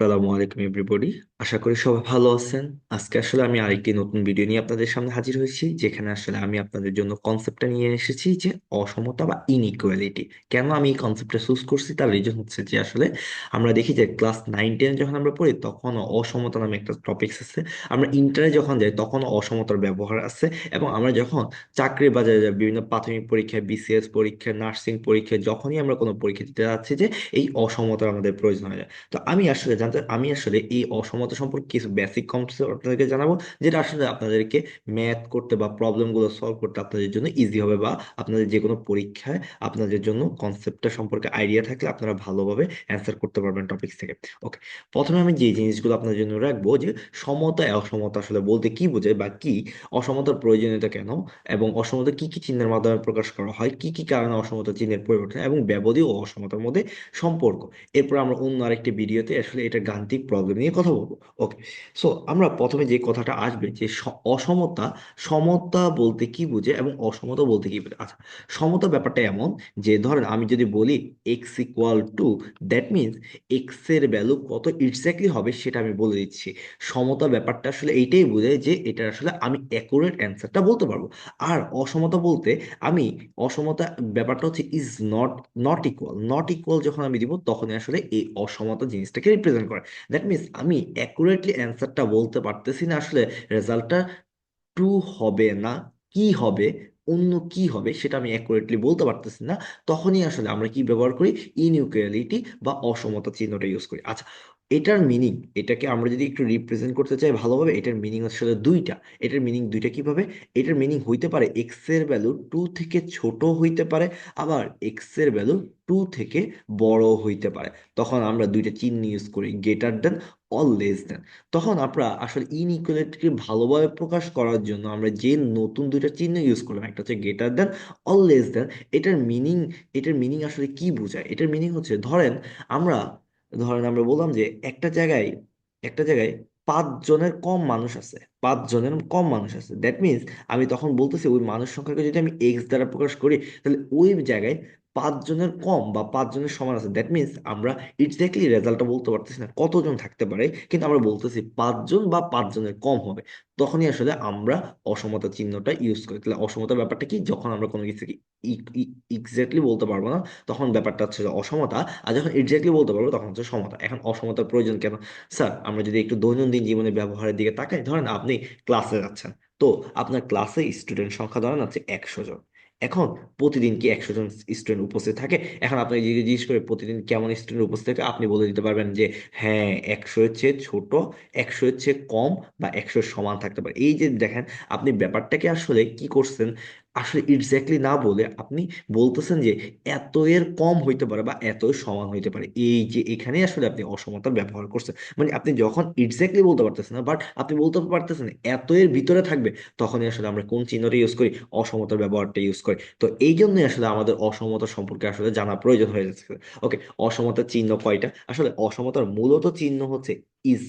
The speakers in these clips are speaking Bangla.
আসসালামু আলাইকুম এভরিবডি আশা করি সবাই ভালো আছেন। আজকে আসলে আমি আরেকটি নতুন ভিডিও নিয়ে আপনাদের সামনে হাজির হয়েছি, যেখানে আসলে আমি আপনাদের জন্য কনসেপ্টটা নিয়ে এসেছি যে অসমতা বা ইনইকুয়ালিটি কেন আমি এই কনসেপ্টটা চুজ করছি? তার রিজন হচ্ছে যে আসলে আমরা দেখি যে ক্লাস নাইন টেনে যখন আমরা পড়ি, তখন অসমতা নামে একটা টপিকস আছে। আমরা ইন্টারে যখন যাই, তখন অসমতার ব্যবহার আছে এবং আমরা যখন চাকরির বাজারে যাই, বিভিন্ন প্রাথমিক পরীক্ষা বিসিএস পরীক্ষা নার্সিং পরীক্ষা যখনই আমরা কোনো পরীক্ষা দিতে যাচ্ছি যে এই অসমতার আমাদের প্রয়োজন হয়ে যায়। তো আমি আসলে জানতে আমি আসলে এই অসমতা সম্পর্কে কিছু বেসিক কনসেপ্ট আপনাদেরকে জানাব, যেটা আসলে আপনাদেরকে ম্যাথ করতে বা প্রবলেমগুলো সলভ করতে আপনাদের জন্য ইজি হবে বা আপনাদের যে কোনো পরীক্ষায় আপনাদের জন্য কনসেপ্টটা সম্পর্কে আইডিয়া থাকলে আপনারা ভালোভাবে অ্যান্সার করতে পারবেন টপিকস থেকে। ওকে প্রথমে আমি যে জিনিসগুলো আপনাদের জন্য রাখব যে সমতা অসমতা আসলে বলতে কি বোঝায় বা কি, অসমতার প্রয়োজনীয়তা কেন এবং অসমতা কি কি চিহ্নের মাধ্যমে প্রকাশ করা হয়, কি কি কারণে অসমতা চিহ্নের পরিবর্তন এবং ব্যবধি ও অসমতার মধ্যে সম্পর্ক। এরপর আমরা অন্য আরেকটি ভিডিওতে আসলে এটা গাণিতিক প্রবলেম নিয়ে কথা বলব। ওকে সো আমরা প্রথমে যে কথাটা আসবে যে অসমতা, সমতা বলতে কি বুঝে এবং অসমতা বলতে কি বুঝে? আচ্ছা সমতা ব্যাপারটা এমন যে ধরেন আমি যদি বলি X equal to that means এক্সের ভ্যালু কত এক্স্যাক্টলি হবে সেটা আমি বলে দিচ্ছি। সমতা ব্যাপারটা আসলে এইটাই বোঝায় যে এটা আসলে আমি অ্যাকুরেট অ্যান্সারটা বলতে পারব। আর অসমতা বলতে আমি, অসমতা ব্যাপারটা হচ্ছে is not not equal not equal যখন আমি দিব তখনই আসলে এই অসমতা জিনিসটাকে রিপ্রেজেন্ট করে। দ্যাট মিনস আমি অ্যাকুরেটলি অ্যান্সারটা বলতে পারতেছি না আসলে রেজাল্টটা ট্রু হবে না কি হবে, অন্য কি হবে সেটা আমি অ্যাকুরেটলি বলতে পারতেছি না। তখনই আসলে আমরা কি ব্যবহার করি? ইনইকুয়ালিটি বা অসমতা চিহ্নটা ইউজ করি। আচ্ছা এটার মিনিং এটাকে আমরা যদি একটু রিপ্রেজেন্ট করতে চাই ভালোভাবে, এটার মিনিং আসলে দুইটা। এটার মিনিং দুইটা কীভাবে? এটার মিনিং হইতে পারে এক্সের ভ্যালু টু থেকে ছোট হইতে পারে, আবার এক্সের ভ্যালু টু থেকে বড় হইতে পারে। তখন আমরা দুইটা চিহ্ন ইউজ করি greater than or less than তখন আমরা আসলে ইনইকুয়ালিটিকে ভালোভাবে প্রকাশ করার জন্য আমরা যে নতুন দুইটা চিহ্ন ইউজ করলাম, একটা হচ্ছে greater than or less than এটার মিনিং এটার মিনিং আসলে কি বোঝায়? এটার মিনিং হচ্ছে, ধরেন আমরা ধরেন আমরা বললাম যে একটা জায়গায় একটা জায়গায় পাঁচ জনের কম মানুষ আছে, পাঁচ জনের কম মানুষ আছে। দ্যাট মিনস আমি তখন বলতেছি ওই মানুষ সংখ্যাকে যদি আমি এক্স দ্বারা প্রকাশ করি, তাহলে ওই জায়গায় পাঁচ জনের কম বা পাঁচ জনের সমান আছে দ্যাট মিনস আমরা এক্স্যাক্টলি রেজাল্টটা বলতে পারতেছি না কতজন থাকতে পারে, কিন্তু আমরা বলতেছি পাঁচজন বা পাঁচ জনের কম হবে। তখনই আসলে আমরা অসমতা চিহ্নটা ইউজ করি। তাহলে অসমতা ব্যাপারটা কি? যখন আমরা কোনো কিছুকে এক্স্যাক্টলি বলতে পারব না, তখন ব্যাপারটা হচ্ছে অসমতা, আর যখন এক্স্যাক্টলি বলতে পারব, তখন হচ্ছে সমতা। এখন অসমতার প্রয়োজন কেন? স্যার, আমরা যদি একটু দৈনন্দিন জীবনে ব্যবহারের দিকে তাকাই, ধরেন আপনি ক্লাসে যাচ্ছেন, তো আপনার ক্লাসে স্টুডেন্ট সংখ্যা ধরেন আছে একশো জন। এখন প্রতিদিন কি একশো জন স্টুডেন্ট উপস্থিত থাকে? এখন আপনি যদি জিজ্ঞেস করে প্রতিদিন কেমন স্টুডেন্ট উপস্থিত থাকে, আপনি বলে দিতে পারবেন যে হ্যাঁ একশো হচ্ছে ছোট, একশো হচ্ছে কম বা একশো সমান থাকতে পারে। এই যে দেখেন, আপনি ব্যাপারটাকে আসলে কি করছেন? আসলে এক্স্যাক্টলি না বলে আপনি বলতেছেন যে এত এর কম হইতে পারে বা এত সমান হইতে পারে। এই যে এখানে আসলে আপনি অসমতার ব্যবহার করছেন। মানে আপনি যখন এক্স্যাক্টলি বলতে পারতেছেন না বাট আপনি বলতে পারতেছেন এত এর ভিতরে থাকবে, তখনই আসলে আমরা কোন চিহ্নটা ইউজ করি? অসমতার ব্যবহারটা ইউজ করি। তো এই জন্যই আসলে আমাদের অসমতা সম্পর্কে আসলে জানা প্রয়োজন হয়ে যাচ্ছে। ওকে অসমতার চিহ্ন কয়টা? আসলে অসমতার মূলত চিহ্ন হচ্ছে ইজ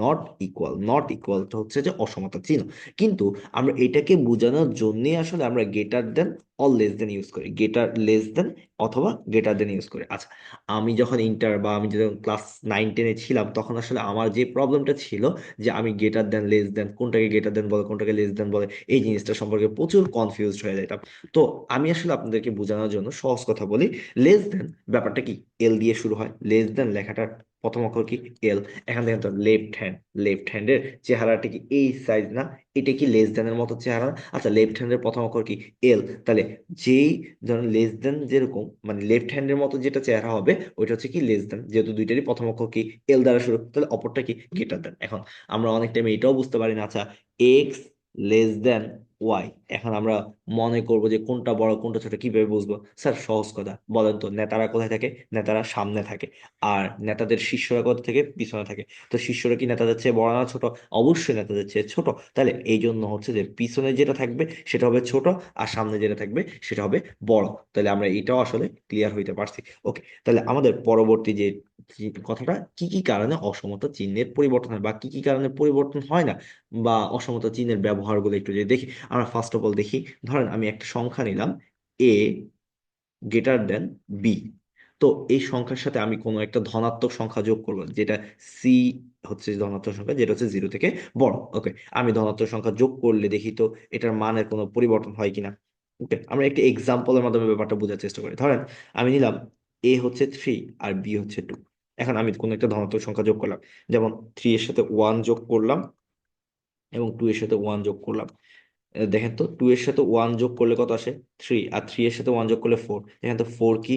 নট ইকুয়াল নট ইকুয়ালটা হচ্ছে যে অসমতা চিহ্ন। কিন্তু আমরা এটাকে বোঝানোর জন্যই আসলে আমরা greater than or less than use করি। গেটার লেস দেন অথবা গেটার দেন ইউজ করি। আচ্ছা আমি যখন ইন্টার বা আমি যখন ক্লাস নাইন টেনে ছিলাম, তখন আসলে আমার যে প্রবলেমটা ছিল যে আমি গেটার দেন লেস দেন কোনটাকে গেটার দেন বলে, কোনটাকে লেস দেন বলে, এই জিনিসটা সম্পর্কে প্রচুর কনফিউজড হয়ে যেতাম। তো আমি আসলে আপনাদেরকে বোঝানোর জন্য সহজ কথা বলি লেস দেন ব্যাপারটা কি? এল দিয়ে শুরু হয়। লেস দেন লেখাটার প্রথম অক্ষর কি? এল এখান থেকে তো লেফট হ্যান্ড লেফট হ্যান্ডের চেহারাটা কি এই সাইজ না? এটা কি লেস দেনের মতো চেহারা? আচ্ছা লেফট হ্যান্ডের প্রথম অক্ষর কি? এল তাহলে যেই ধরুন লেস দেন যেরকম মানে লেফট হ্যান্ডের মতো যেটা চেহারা হবে, ওইটা হচ্ছে কি লেস দেন যেহেতু দুইটারই প্রথম অক্ষর কি? এল দ্বারা শুরু, তাহলে অপরটা কি? গ্রেটার দেন এখন আমরা অনেক টাইম এটাও বুঝতে পারি না। আচ্ছা এক্স লেস দেন ওয়াই এখন আমরা মনে করব যে কোনটা বড়, কোনটা ছোট, কীভাবে বুঝব? স্যার, সহজ কথা। বলেন তো, নেতারা কোথায় থাকে? নেতারা সামনে থাকে। আর নেতাদের শিষ্যরা কোথা থেকে? পিছনে থাকে। তো শিষ্যরা কি নেতাদের চেয়ে বড় না ছোট? অবশ্যই নেতাদের চেয়ে ছোট। তাহলে এই জন্য হচ্ছে যে পিছনে যেটা থাকবে, সেটা হবে ছোট আর সামনে যেটা থাকবে, সেটা হবে বড়। তাহলে আমরা এটাও আসলে ক্লিয়ার হইতে পারছি। ওকে তাহলে আমাদের পরবর্তী যে কথাটা কি কি কারণে অসমতা চিহ্নের পরিবর্তন হয় বা কি কি কারণে পরিবর্তন হয় না বা অসমতা চিহ্নের ব্যবহারগুলো একটু যদি দেখি, আমরা ফার্স্ট অফ অল দেখি, ধরেন আমি একটা সংখ্যা নিলাম এ গ্রেটার দেন বি তো এই সংখ্যার সাথে আমি কোনো একটা ধনাত্মক সংখ্যা যোগ করব যেটা সি হচ্ছে ধনাত্মক সংখ্যা, যেটা হচ্ছে জিরো থেকে বড় ওকে আমি ধনাত্মক সংখ্যা যোগ করলে দেখি তো এটার মানের কোনো পরিবর্তন হয় কিনা ওকে আমরা একটি এক্সাম্পলের মাধ্যমে ব্যাপারটা বোঝার চেষ্টা করি, ধরেন আমি নিলাম এ হচ্ছে থ্রি আর বি হচ্ছে টু এখন আমি কোনো একটা ধনাত্মক সংখ্যা যোগ করলাম। যেমন থ্রি এর সাথে ওয়ান যোগ করলাম এবং টু এর সাথে ওয়ান যোগ করলাম। দেখেন তো টু এর সাথে ওয়ান যোগ করলে কত আসে? থ্রি আর থ্রি এর সাথে ওয়ান যোগ করলে ফোর দেখেন তো ফোর কি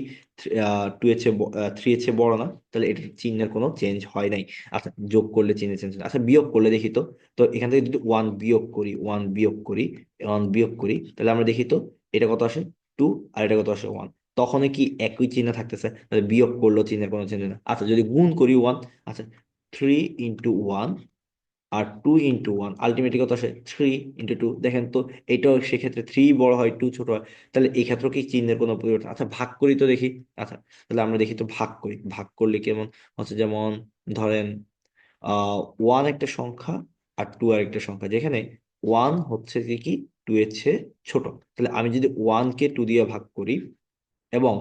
টু এর চেয়ে থ্রি এর চেয়ে বড় না? তাহলে এটার চিহ্নের কোনো চেঞ্জ হয় নাই। আচ্ছা যোগ করলে চিহ্নের চেঞ্জ আচ্ছা বিয়োগ করলে দেখি তো তো এখান থেকে যদি ওয়ান বিয়োগ করি ওয়ান বিয়োগ করি ওয়ান বিয়োগ করি, তাহলে আমরা দেখি তো, এটা কত আসে? টু আর এটা কত আসে? ওয়ান তখন কি একই চিহ্ন থাকতেছে? বিয়োগ করল চিহ্নের কোনো চেঞ্জ না। আচ্ছা যদি গুণ করি ওয়ান আচ্ছা থ্রি ইন্টু ওয়ান আর টু ইন্টু ওয়ান আলটিমেটলি কত আসে? থ্রি ইন্টু টু দেখেন তো, এটাও সেক্ষেত্রে থ্রি বড় হয় টু ছোট হয়। তাহলে এই ক্ষেত্রে কি চিহ্নের কোনো পরিবর্তন? আচ্ছা ভাগ করি তো দেখি। আচ্ছা তাহলে আমরা দেখি তো ভাগ করি। ভাগ করলে কেমন? হচ্ছে যেমন, ধরেন ওয়ান একটা সংখ্যা আর টু আর একটা সংখ্যা। যেখানে ওয়ান হচ্ছে কি টু এর চেয়ে ছোট। তাহলে আমি যদি ওয়ানকে টু দিয়ে ভাগ করি এবং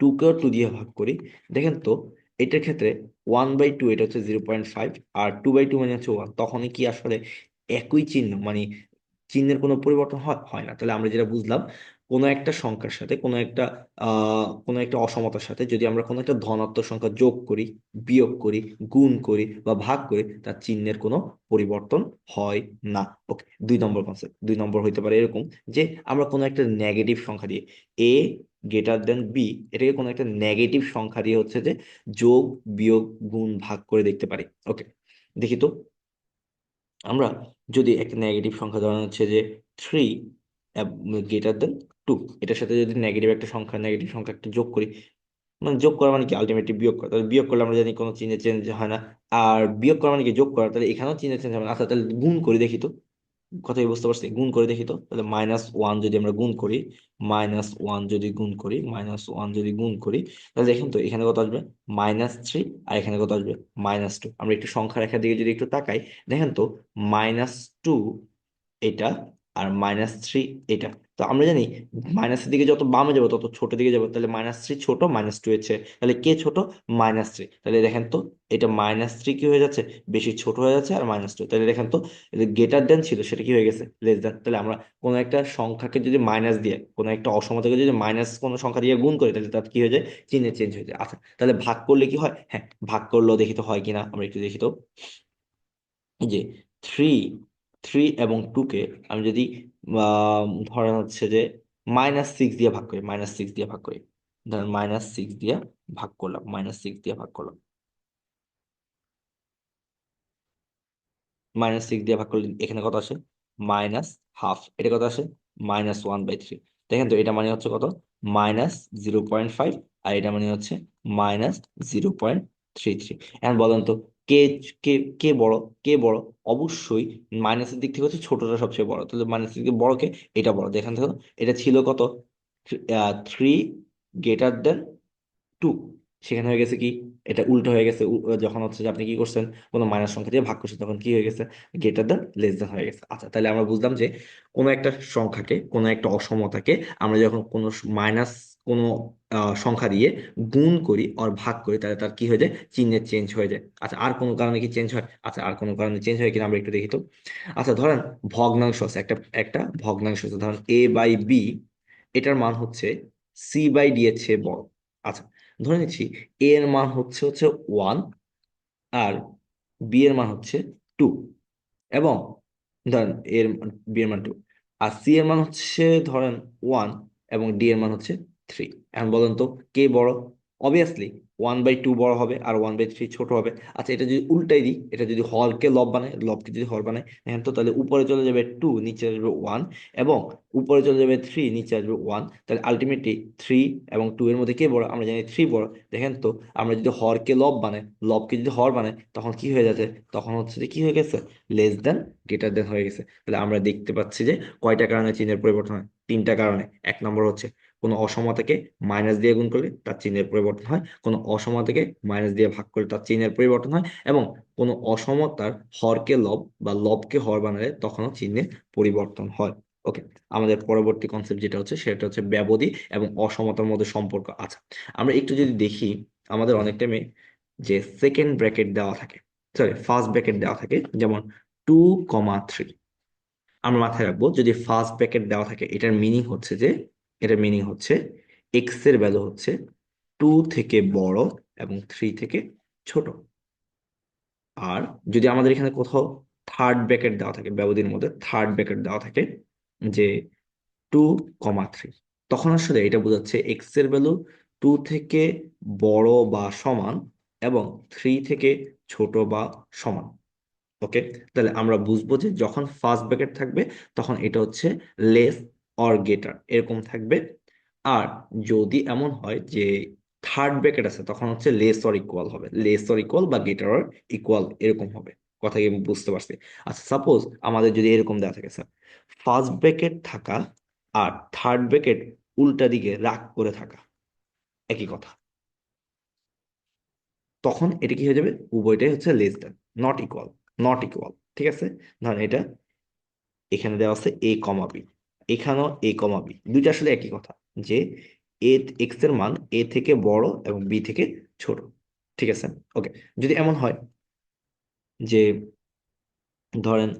টু কেও টু দিয়ে ভাগ করি, দেখেন তো, এটার ক্ষেত্রে ওয়ান বাই টু এটা হচ্ছে জিরো পয়েন্ট ফাইভ আর টু বাই টু মানে হচ্ছে ওয়ান তখনই কি আসলে একই চিহ্ন মানে চিহ্নের কোনো পরিবর্তন হয় না। তাহলে আমরা যেটা বুঝলাম কোনো একটা সংখ্যার সাথে, কোনো একটা কোনো একটা অসমতার সাথে যদি আমরা কোনো একটা ধনাত্মক সংখ্যা যোগ করি, বিয়োগ করি, গুণ করি বা ভাগ করি, তার চিহ্নের কোনো পরিবর্তন হয় না। ওকে, দুই নম্বর কনসেপ্ট দুই নম্বর হইতে পারে এরকম যে আমরা কোনো একটা নেগেটিভ সংখ্যা দিয়ে এ গ্রেটার দেন বি এটাকে কোনো একটা নেগেটিভ সংখ্যা দিয়ে হচ্ছে যে যোগ, বিয়োগ, গুণ, ভাগ করে দেখতে পারি। ওকে, দেখি তো, আমরা যদি একটা নেগেটিভ সংখ্যা ধরেন হচ্ছে যে থ্রি গ্রেটার দেন টু এটার সাথে যদি নেগেটিভ একটা সংখ্যা নেগেটিভ সংখ্যা একটা যোগ করি মানে যোগ করা মানে কি? আলটিমেটলি বিয়োগ করা। তাহলে বিয়োগ করলে আমরা জানি কোনো চিহ্নের চেঞ্জ হয় না। আর বিয়োগ করা মানে কি? যোগ করা। তাহলে এখানেও চিহ্নের চেঞ্জ হবে না। আচ্ছা তাহলে গুণ করে, দেখি তো। কথাই বুঝতে পারছি? গুণ করে, দেখি তো। তাহলে মাইনাস ওয়ান যদি আমরা গুণ করি মাইনাস ওয়ান যদি গুণ করি মাইনাস ওয়ান যদি গুণ করি, তাহলে দেখেন তো, এখানে কত আসবে? মাইনাস থ্রি আর এখানে কত আসবে? মাইনাস টু আমরা একটু সংখ্যা রেখার দিকে যদি একটু তাকাই, দেখেন তো মাইনাস টু এটা আর মাইনাস থ্রি এটা। তো আমরা জানি মাইনাসের দিকে যত বামে যাব, তত ছোট দিকে যাব। তাহলে মাইনাস থ্রি ছোট মাইনাস টু এর চেয়ে তাহলে কে ছোট? মাইনাস থ্রি তাহলে দেখেন তো, এটা মাইনাস থ্রি কি হয়ে যাচ্ছে? বেশি ছোট হয়ে যাচ্ছে আর মাইনাস টু তাহলে দেখেন তো গ্রেটার দেন ছিল, সেটা কি হয়ে গেছে? লেস দেন তাহলে আমরা কোনো একটা সংখ্যাকে যদি মাইনাস দিয়ে, কোনো একটা অসমতাকে যদি মাইনাস কোনো সংখ্যা দিয়ে গুণ করি, তাহলে তার কি হয়ে যায়? চিহ্নের চেঞ্জ হয়ে যায়। আচ্ছা তাহলে ভাগ করলে কি হয়? হ্যাঁ ভাগ করলেও দেখি তো হয় কিনা? আমরা একটু দেখি তো। যে থ্রি থ্রি এবং টুকে আমি যদি ধরেন হচ্ছে যে মাইনাস সিক্স দিয়ে ভাগ করি মাইনাস সিক্স দিয়ে ভাগ করি, ধরেন মাইনাস সিক্স দিয়ে ভাগ করলাম মাইনাস সিক্স দিয়ে ভাগ করলাম। মাইনাস সিক্স দিয়ে ভাগ করলে এখানে কত আসে? মাইনাস হাফ এটা কত আসে? মাইনাস ওয়ান বাই থ্রি দেখেন তো, এটা মানে হচ্ছে কত? মাইনাস জিরো পয়েন্ট ফাইভ আর এটা মানে হচ্ছে minus zero point three three এখন বলেন তো কে কে কে বড় কে বড়? অবশ্যই মাইনাসের দিক থেকে হচ্ছে ছোটটা সবচেয়ে বড়। তাহলে মাইনাসের দিক থেকে বড় কে? এটা বড়। দেখেন দেখো এটা ছিল কত? থ্রি গ্রেটার দেন টু সেখানে হয়ে গেছে কি? এটা উল্টো হয়ে গেছে। যখন হচ্ছে যে আপনি কি করছেন? কোনো মাইনাস সংখ্যা দিয়ে ভাগ করছেন, তখন কি হয়ে গেছে? গ্রেটার দেন লেস দেন হয়ে গেছে। আচ্ছা তাহলে আমরা বুঝলাম যে কোনো একটা সংখ্যাকে, কোনো একটা অসমতাকে আমরা যখন কোনো মাইনাস কোনো সংখ্যা দিয়ে গুণ করি আর ভাগ করি, তাহলে তার কি হয়ে যায়? চিহ্নের চেঞ্জ হয়ে যায়। আচ্ছা আর কোনো কারণে কি চেঞ্জ হয়? আচ্ছা আর কোনো কারণে চেঞ্জ হয় কিনা আমরা একটু দেখি তো। আচ্ছা ধরেন ভগ্নাংশ আছে একটা একটা ভগ্নাংশ আছে ধরেন এ বাই বি এটার মান হচ্ছে সি বাই ডি এর চেয়ে বড়। আচ্ছা ধরে নিচ্ছি এ এর মান হচ্ছে হচ্ছে ওয়ান আর বি এর মান হচ্ছে টু এবং ধরেন এর বি এর মান টু আর সি এর মান হচ্ছে, ধরেন ওয়ান এবং ডি এর মান হচ্ছে থ্রি এখন বলেন তো, কে বড়? অবভিয়াসলি ওয়ান বাই টু বড় হবে আর ওয়ান বাই থ্রি ছোট হবে। আচ্ছা এটা যদি উল্টাই দিই, এটা যদি হরকে লব বানায় লবকে যদি হর বানায় এখন তো, তাহলে উপরে চলে যাবে টু নিচে আসবে ওয়ান এবং উপরে চলে যাবে থ্রি নিচে আসবে ওয়ান তাহলে আলটিমেটলি থ্রি এবং টু এর মধ্যে কে বড়? আমরা জানি থ্রি বড়। দেখেন তো, আমরা যদি হরকে লব বানাই লবকে যদি হর বানাই, তখন কি হয়ে যাচ্ছে? তখন হচ্ছে যে কি হয়ে গেছে? লেস দেন গ্রেটার দেন হয়ে গেছে। তাহলে আমরা দেখতে পাচ্ছি যে কয়টা কারণে চিহ্নের পরিবর্তন হয়? তিনটা কারণে। এক নম্বর হচ্ছে কোনো অসমতাকে মাইনাস দিয়ে গুণ করলে তার চিহ্নের পরিবর্তন হয়। কোনো অসমতাকে মাইনাস দিয়ে ভাগ করলে তার চিহ্নের পরিবর্তন হয় এবং কোনো অসমতার হরকে লব বা লবকে হর বানালে তখনও চিহ্নের পরিবর্তন হয়। ওকে আমাদের পরবর্তী কনসেপ্ট যেটা হচ্ছে সেটা হচ্ছে ব্যবধি এবং অসমতার মধ্যে সম্পর্ক। আছে আমরা একটু যদি দেখি আমাদের অনেক টাইমে যে সেকেন্ড ব্র্যাকেট দেওয়া থাকে সরি ফার্স্ট ব্র্যাকেট দেওয়া থাকে, যেমন টু কমা থ্রি আমরা মাথায় রাখব, যদি ফার্স্ট ব্র্যাকেট দেওয়া থাকে, এটার মিনিং হচ্ছে যে এটার মিনিং হচ্ছে এক্সের ভ্যালু হচ্ছে টু থেকে বড় এবং থ্রি থেকে ছোট। আর যদি আমাদের এখানে কোথাও থার্ড ব্র্যাকেট দেওয়া থাকে, ব্যবধির মধ্যে থার্ড ব্র্যাকেট দেওয়া থাকে, যে টু কমা থ্রি তখন আসলে এটা বোঝাচ্ছে এক্সের ভ্যালু টু থেকে বড় বা সমান এবং থ্রি থেকে ছোট বা সমান। ওকে তাহলে আমরা বুঝব যে যখন ফার্স্ট ব্র্যাকেট থাকবে, তখন এটা হচ্ছে লেস অর গেটার এরকম থাকবে। আর যদি এমন হয় যে থার্ড ব্র্যাকেট আছে, তখন হচ্ছে লেস অর ইকুয়াল হবে। লেস অর ইকুয়াল বা গেটার অর ইকুয়াল এরকম হবে। কথা কি আমি বুঝতে পারছি? আচ্ছা সাপোজ আমাদের যদি এরকম দেওয়া থাকে স্যার ফার্স্ট ব্র্যাকেট থাকা আর থার্ড ব্র্যাকেট উল্টা দিকে রাগ করে থাকা, একই কথা। তখন এটা কি হয়ে যাবে? উভয়টাই হচ্ছে less than not equal not equal ঠিক আছে? ধরেন এটা এখানে দেওয়া আছে এ কমা বি এখানেও এ কমা বি দুইটা আসলে একই কথা, যে এ এক্সের মান এ থেকে বড় এবং বি থেকে ছোট। ঠিক আছে? ওকে যদি এমন হয় যে ধরেন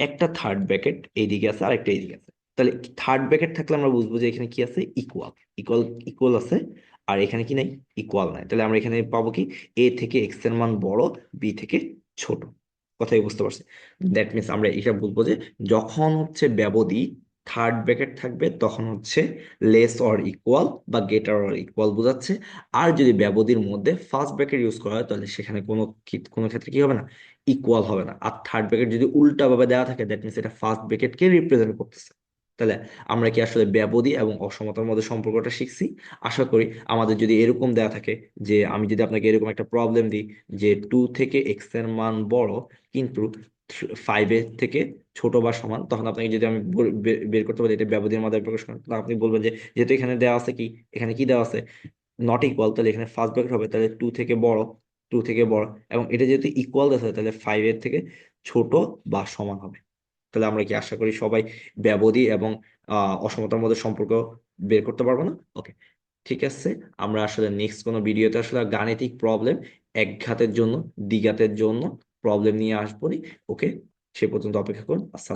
একটা থার্ড ব্র্যাকেট এইদিকে আছে আর একটা এইদিকে আছে, তাহলে থার্ড ব্র্যাকেট থাকলে আমরা বুঝব যে এখানে কি আছে? ইকুয়াল ইকুয়াল ইকুয়াল আছে, আর এখানে কি নাই? ইকুয়াল নাই। তাহলে আমরা এখানে পাবো কি? এ থেকে এক্সের মান বড় বি থেকে ছোট। কথাই বুঝতে পারছি? দ্যাট মিনস আমরা এটা বুঝব যে যখন হচ্ছে ব্যবধি থার্ড ব্র্যাকেট থাকবে, তখন হচ্ছে লেস অর ইকুয়াল বা গেটার অর ইকুয়াল বোঝাচ্ছে। আর যদি ব্যবধির মধ্যে ফার্স্ট ব্র্যাকেট ইউজ করা হয়, তাহলে সেখানে কোনো কোনো ক্ষেত্রে কি হবে না? ইকুয়াল হবে না। আর থার্ড ব্র্যাকেট যদি উল্টা ভাবে দেওয়া থাকে দ্যাট মিনস এটা ফার্স্ট ব্র্যাকেটকে রিপ্রেজেন্ট করতেছে। তাহলে আমরা কি আসলে ব্যবধি এবং অসমতার মধ্যে সম্পর্কটা শিখছি? আশা করি আমাদের যদি এরকম দেওয়া থাকে যে, আমি যদি আপনাকে এরকম একটা প্রবলেম দিই যে টু থেকে এক্সের মান বড়, কিন্তু ফাইভের থেকে ছোট বা সমান, তখন আপনাকে যদি আমি বের করতে পারি এটা ব্যবধির মাধ্যমে প্রকাশ করেন তখন আপনি বলবেন যে, যেহেতু এখানে দেওয়া আছে কি, এখানে কি দেওয়া আছে? নট ইকুয়াল তাহলে এখানে ফার্স্ট ব্র্যাকেট হবে, তাহলে টু থেকে বড় টু থেকে বড়, এবং এটা যেহেতু ইকুয়াল দেওয়া আছে, তাহলে ফাইভ এর থেকে ছোট বা সমান হবে। তাহলে আমরা কি আশা করি সবাই ব্যবধি এবং অসমতার মধ্যে সম্পর্ক বের করতে পারব না? ওকে ঠিক আছে, আমরা আসলে নেক্সট কোনো ভিডিওতে আসলে গাণিতিক প্রবলেম একঘাতের জন্য, দ্বিঘাতের জন্য প্রবলেম নিয়ে আসব ওকে সে পর্যন্ত অপেক্ষা করুন। আসসালাম